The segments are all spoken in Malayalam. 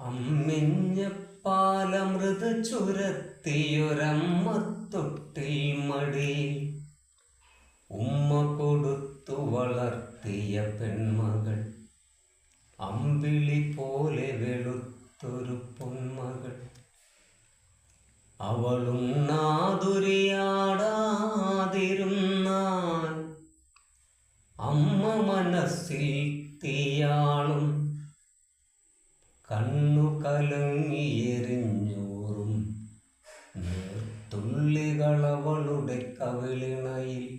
അമ്മിഞ്ഞ പാലമൃത ചുരത്തിയൊരമ്മ മടിയിൽ ഉമ്മ കൊടുത്തു വളർത്തിയ പെൺമകൾ. അമ്പിളി പോലെ വെളുത്തൊരു പൊന്മകൾ. അവളും നാതുരിയാടാതിരുന്നാൽ അമ്മ മനസ്സിൽ തീയാളും കണ്ണു കലങ്ങിയെറിഞ്ഞൂറും തുള്ളികളവളുടെ കവിളിണയിൽ.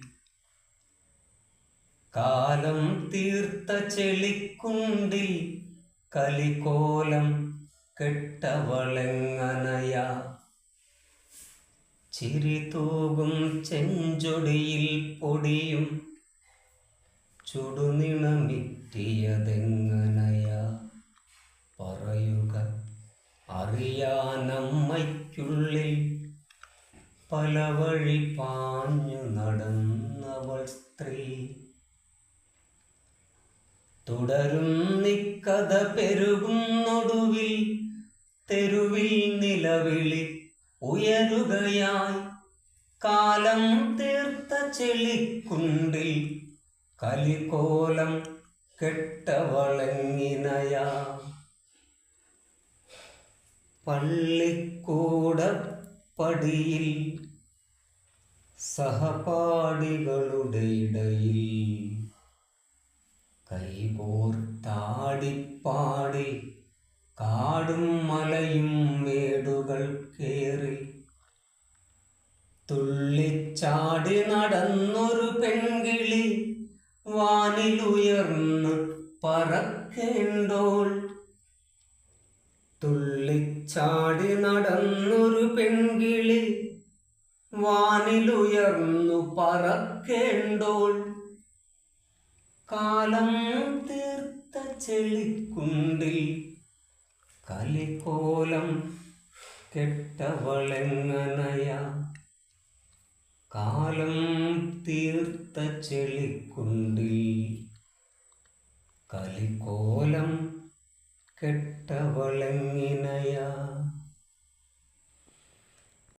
കാലം തീർത്ത ചെളിക്കുണ്ടിൽ കലികോലം കെട്ടവളെങ്ങനയാ? ചിരി തൂകും ചെഞ്ചൊടിയിൽ പൊടിയും ചുടുനിണമിറ്റിയതെങ്ങനയാ? പറയുക അറിയാനമ്മയ്ക്കുള്ളിൽ പല വഴി പാഞ്ഞു നടന്നവൾ സ്ത്രീ. തുടരും നിക്കഥ പെരുകുന്നൊടുവിൽ തെരുവിൽ നിലവിളി ഉയരുകയായി. കാലം തീർത്ത ചെളിക്കുണ്ടിൽ കലികോലം കെട്ടവളങ്ങിനയാ. പള്ളിക്കൂടപ്പടിയിൽ സഹപാഠികളുടെ ഇടയിൽ കൈകോർത്താടിപ്പാടി കാടും മലയും മേടുകൾ കേറി തുള്ളിച്ചാടി നടന്നൊരു പെൺകിളി വാനിലുയർന്ന് പറക്കേണ്ടോൾ തുള്ളിച്ചാടി നടന്നൊരു പെൺകിളി. വാനിലുയർന്നു പറക്കേണ്ടോൾ. കാലം തീർത്ത ചെളിക്കുണ്ടിൽ കലിക്കോലം കെട്ടവളെങ്ങനയ. കാലം തീർത്ത ചെളിക്കുണ്ടിൽ കലിക്കോലം കെട്ടവളെങ്ങിനയാ